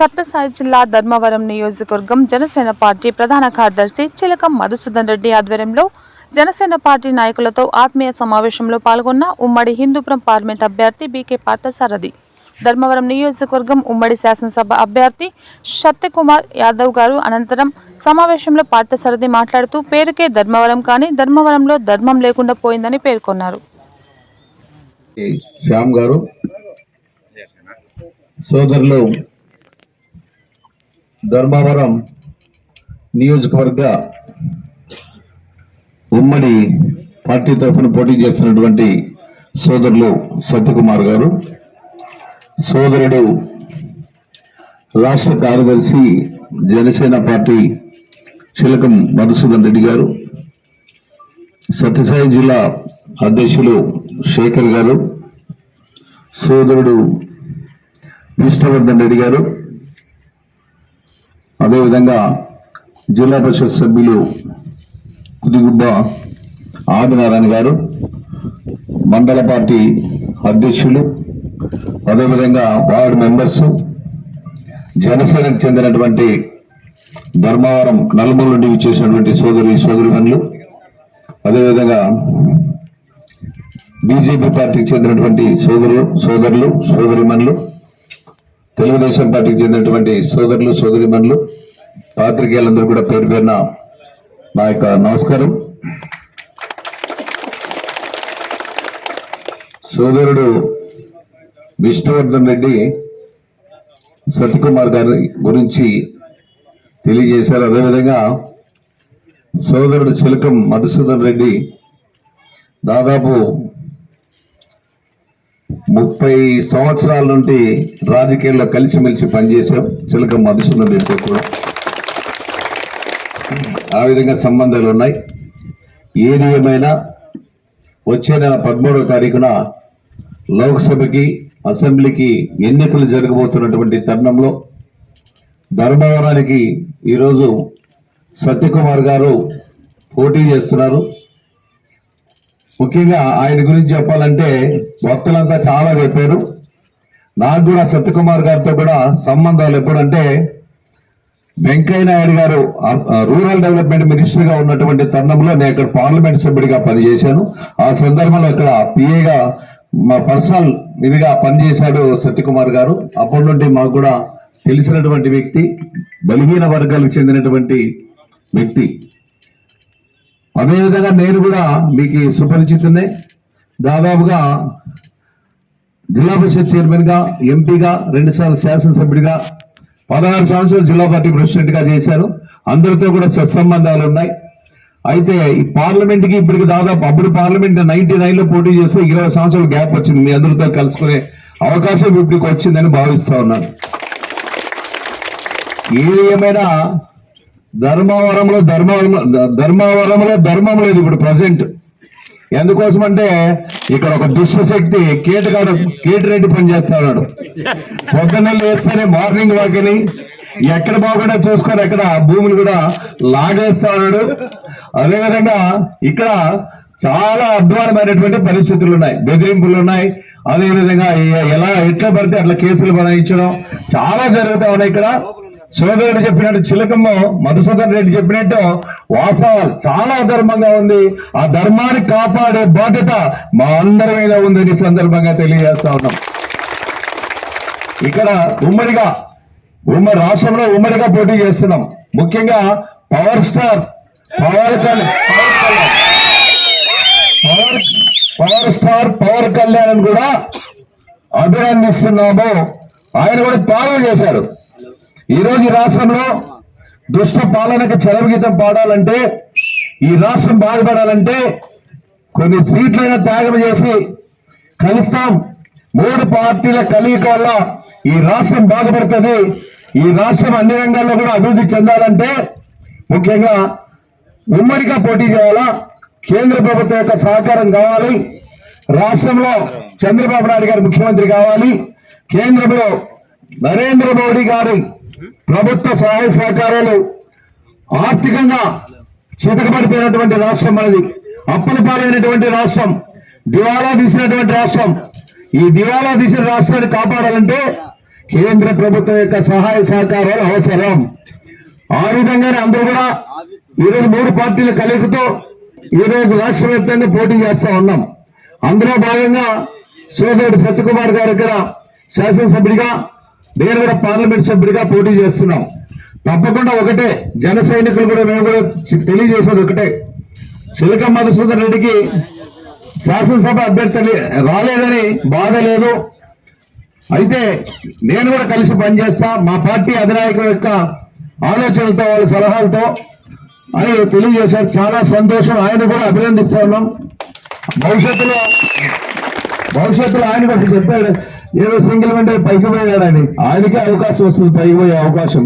సత్యసాయి జిల్లా ధర్మవరం నియోజకవర్గం జనసేన పార్టీ ప్రధాన కార్యదర్శి చిలకం మధుసూదన్ రెడ్డి ఆధ్వర్యంలో జనసేన పార్టీ నాయకులతో ఆత్మీయ సమావేశంలో పాల్గొన్న ఉమ్మడి హిందూపురం పార్లమెంట్ అభ్యర్థి బీకే పార్థసారథి ధర్మవరం నియోజకవర్గం ఉమ్మడి శాసనసభ అభ్యర్థి సత్యకుమార్ యాదవ్ గారు అనంతరం సమావేశంలో పార్థసారథి మాట్లాడుతూ పేరుకే ధర్మవరం కానీ ధర్మవరంలో ధర్మం లేకుండా పోయిందని పేర్కొన్నారు. శ్యామ్ గారు సోదరులు ధర్మవరం నియోజకవర్గ ఉమ్మడి పార్టీ తరఫున పోటీ చేస్తున్నటువంటి సోదరులు సత్యకుమార్ గారు. సోదరుడు రాష్ట్ర కార్యదర్శి జనసేన పార్టీ చిలకం మధుసూదన్ రెడ్డి గారు. సత్యసాయి జిల్లా అధ్యక్షులు శేఖర్ గారు. సోదరుడు విష్ణువర్ధన్ రెడ్డి గారు. అదేవిధంగా జిల్లా పరిషత్ సభ్యులు కుదిగుబ్బ ఆదినారాయణ గారు మండల పార్టీ అధ్యక్షులు అదేవిధంగా వార్డు మెంబర్స్ జనసేనకు చెందినటువంటి ధర్మవరం నలుమూల నుండి చేసినటువంటి సోదరి సోదరిమణులు అదేవిధంగా బీజేపీ పార్టీకి చెందినటువంటి సోదరులు సోదరులు సోదరిమణులు తెలుగుదేశం పార్టీకి చెందినటువంటి సోదరులు సోదరిమణులు పాత్రికేయులందరూ కూడా పేరు పేరున నా యొక్క నమస్కారం. సోదరుడు విష్ణువర్ధన్ రెడ్డి సత్యకుమార్ గారి గురించి తెలియజేశారు. అదేవిధంగా సోదరుడు చిలకం మధుసూదన్ రెడ్డి దాదాపు ముప్పై సంవత్సరాల నుండి రాజకీయాల్లో కలిసిమెలిసి పనిచేశాం. చిలకం మధుసూదన్ రెడ్డితో కూడా. ఆ విధంగా సంబంధాలు ఉన్నాయి. ఏది ఏమైనా వచ్చే నెల పదమూడవ తారీఖున లోక్సభకి అసెంబ్లీకి ఎన్నికలు జరగబోతున్నటువంటి తరుణంలో ధర్మవరానికి ఈరోజు సత్యకుమార్ గారు పోటీ చేస్తున్నారు. ముఖ్యంగా ఆయన గురించి చెప్పాలంటే భక్తులంతా చాలా చెప్పారు. నాకు కూడా సత్యకుమార్ గారితో కూడా సంబంధాలు ఎప్పుడంటే వెంకయ్య నాయుడు గారు రూరల్ డెవలప్మెంట్ మినిస్టర్గా ఉన్నటువంటి తరుణంలో నేను ఇక్కడ పార్లమెంట్ సభ్యుడిగా పనిచేశాను. ఆ సందర్భంలో ఇక్కడ పిఏగా మా పర్సనల్ ఇదిగా పనిచేశాడు సత్యకుమార్ గారు. అప్పటి నుండి మాకు కూడా తెలిసినటువంటి వ్యక్తి బలహీన వర్గాలకు చెందినటువంటి వ్యక్తి. అదేవిధంగా నేను కూడా మీకు సుపరిచితున్నే దాదాపుగా జిల్లా పరిషత్ చైర్మన్గా ఎంపీగా రెండుసార్లు శాసనసభ్యుడిగా పదహారు సంవత్సరాలు జిల్లా పార్టీ ప్రెసిడెంట్గా చేశారు. చేశాను అందరితో కూడా సత్సంబంధాలు ఉన్నాయి. అయితే ఈ పార్లమెంట్కి ఇప్పటికి దాదాపు అప్పుడు పార్లమెంట్ నైన్టీ నైన్లో పోటీ చేస్తే ఇరవై సంవత్సరాల గ్యాప్ వచ్చింది. మీ అందరితో కలుసుకునే అవకాశం ఇప్పటికి వచ్చిందని భావిస్తా ఉన్నాను. ఏది ఏమైనా ధర్మవరంలో ధర్మవరం ధర్మవరంలో ధర్మం లేదు ఇప్పుడు ప్రజెంట్. ఎందుకోసం అంటే ఇక్కడ ఒక దుష్ట శక్తి కీటగాడు కీటరెడ్డి పని చేస్తున్నాడు పొద్దున్న లేస్తేనే మార్నింగ్ వాక్ అని ఎక్కడ బాగుండా చూసుకొని అక్కడ భూములు కూడా లాగేస్తా ఉన్నాడు అదేవిధంగా ఇక్కడ చాలా అధ్వానమైనటువంటి పరిస్థితులు ఉన్నాయి బెదిరింపులు ఉన్నాయి అదేవిధంగా ఎలా ఎట్లా పడితే అట్లా కేసులు బనాయించడం చాలా జరుగుతా ఉన్నాయి ఇక్కడ. సోదరుడు చెప్పినట్టు చిలకమ్మ మధుసూదన్ రెడ్డి చెప్పినట్టు వాస్తవాలు చాలా ధర్మంగా ఉంది. ఆ ధర్మాన్ని కాపాడే బాధ్యత మా అందరి మీద ఉందని సందర్భంగా తెలియజేస్తా ఉన్నాం. ఇక్కడ ఉమ్మడిగా ఉమ్మడి రాష్ట్రంలో ఉమ్మడిగా పోటీ చేస్తున్నాం. ముఖ్యంగా power star power Kalyan power power star power Kalyan కూడా అభినందిస్తున్నాము. ఆయన కూడా త్యాగం చేశారు. ఈ రోజు ఈ రాష్ట్రంలో దుష్ట పాలనకు చరవగీతం పాడాలంటే ఈ రాష్ట్రం బాగుపడాలంటే కొన్ని సీట్లైనా త్యాగం చేసి కలుస్తాం. మూడు పార్టీల కలయిక వల్ల ఈ రాష్ట్రం బాగుపడుతుంది. ఈ రాష్ట్రం అన్ని రంగాల్లో కూడా అభివృద్ధి చెందాలంటే ముఖ్యంగా ఉమ్మడిగా పోటీ చేయాలా? కేంద్ర ప్రభుత్వం యొక్క సహకారం కావాలి. రాష్ట్రంలో చంద్రబాబు నాయుడు గారు ముఖ్యమంత్రి కావాలి. కేంద్రంలో నరేంద్ర మోడీ గారి ప్రభుత్వ సహాయ సహకారాలు ఆర్థికంగా చితకబడిపోయినటువంటి రాష్ట్రం మనది. అప్పుల పాలైనటువంటి రాష్ట్రం దివాలా తీసినటువంటి రాష్ట్రం. ఈ దివాలా తీసిన రాష్ట్రాన్ని కాపాడాలంటే కేంద్ర ప్రభుత్వం యొక్క సహాయ సహకారాలు అవసరం. ఆ విధంగానే అందరూ కూడా ఈరోజు మూడు పార్టీల కలయికతో ఈ రోజు రాష్ట్ర వ్యాప్తంగా పోటీ చేస్తా ఉన్నాం. అందులో భాగంగా సోదరుడు సత్యకుమార్ గారు ఇక్కడ శాసనసభ్యుడిగా నేను కూడా పార్లమెంట్ సభ్యుడిగా పోటీ చేస్తున్నాం. తప్పకుండా ఒకటే జన సైనికులు కూడా మేము కూడా తెలియజేసేది ఒకటే. చిలక మధుసూదన్ రెడ్డికి శాసనసభ అభ్యర్థి రాలేదని బాధ లేదు. అయితే నేను కూడా కలిసి పనిచేస్తా మా పార్టీ అధినాయకుల యొక్క ఆలోచనలతో వాళ్ళ సలహాలతో అని తెలియజేశారు. చాలా సంతోషం. ఆయన కూడా అభినందిస్తా ఉన్నాం. భవిష్యత్తులో భవిష్యత్తులో ఆయన కూడా చెప్పాడు ఏదో సింగిల్ అంటే పైకి పోయాడని. ఆయనకే అవకాశం వస్తుంది పైకి పోయే అవకాశం.